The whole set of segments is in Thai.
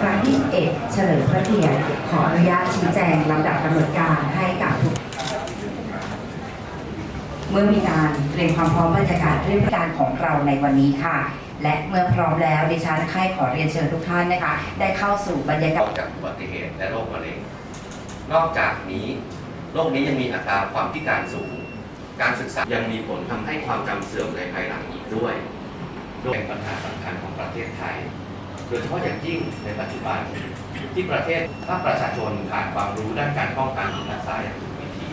ครั้งที่11เฉลิมพระเกียรติขออนุญาตชี้แจงลำดับกำหนดการให้กับทุกเมื่อมีการเตรียมความพร้อมบรรยากาศเรื่องการของเราในวันนี้ค่ะ และเมื่อพร้อมแล้วดิฉันให้ขอเรียนเชิญทุกท่านนะคะ ได้เข้าสู่บรรยากาศจากอุบัติเหตุและโรคมะเร็ง นอกจากนี้โรคนี้ยังมีอัตราความพิการสูง การศึกษายังมีผลทำให้ความจำเสื่อมในภายหลังอีกด้วยเป็นปัญหาสำคัญของประเทศไทย โดยเฉพาะอย่างยิ่งในปัจจุบัน ที่ประเทศถ้าประชาชนขาดความรู้ด้านการป้องกันและรักษาอย่างถูกวิธี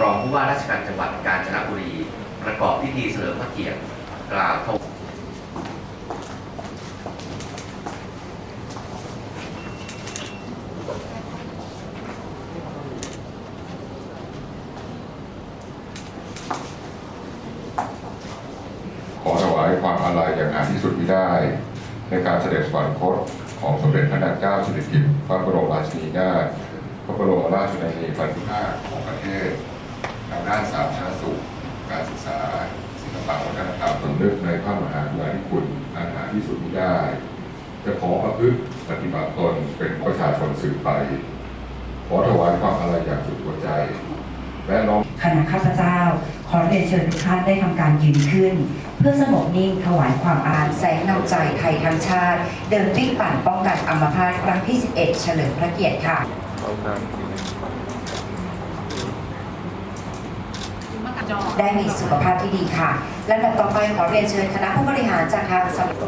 รองผู้ว่าราชการจังหวัดกาญจนบุรี ประกอบพิธีเฉลิมพระเกียรติกล่าวถวขอถวายความอาลัยอย่างหาที่สุดไมิได้ ในการเสด็จสวรรคตของสมเด็จพระนางเจ้าสิริกิติ์พระบรมราชินีนาถพระบรมราชชนนีพันธุห้าของประเทศทางด้านสาธารณสุข การศึกษา ศิลปะวัฒนธรรมสำนึกในพระมหากรุณาธิคุณอันหาที่สุดมิได้ จะขอประพฤติปฏิบัติตนเป็นประชาชนสืบไป ขอถวายความอาลัยอย่างสุดหัวใจ และน้อม คณะข้าพเจ้า ขอเรียนเชิญทุกท่านได้ทำการยืนขึ้น เพื่อสงบนิ่งถวายความอาลัยแสงนำใจไทยทั้งชาติ เดินวิ่งปั่นป้องกันอัมพาตครั้งที่ 11 เฉลิมพระเกียรติค่ะได้มีสุขภาพที่ดีค่ะ และลำดับต่อไปขอเรียนเชิญคณะผู้บริหารจากทางสำนัก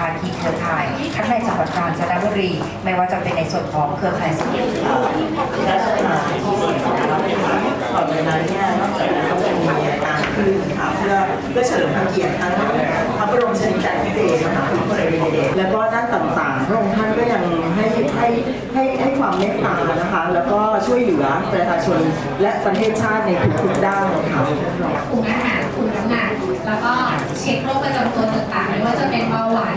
ภาคีเครือข่ายทั้งในจังหวัดกาญจนบุรี ไม่ว่าจะเป็นในส่วนของเครือข่ายสิทธิราชการที่เสียแล้วนะคะก่อนเวลาเนี่ยนอกจากนั้นก็จะมีการขึ้นค่ะเพื่อเพื่อเฉลิมพระเกียรติทั้งพระบรมชนกาธิเบศรมหาภูมิพลอดุลยเดชแล้วก็ด้านต่างๆพระองค์ท่านก็ยังให้ให้ให้ให้ความเมตตานะคะ แล้วก็ช่วยเหลือประชาชนและประเทศชาติในทุกๆด้านค่ะคุมอาหารคุมน้ำหนักแล้วก็เช็คโรคประจำตัวต่างๆไม่ว่าจะเป็นเบาหวาน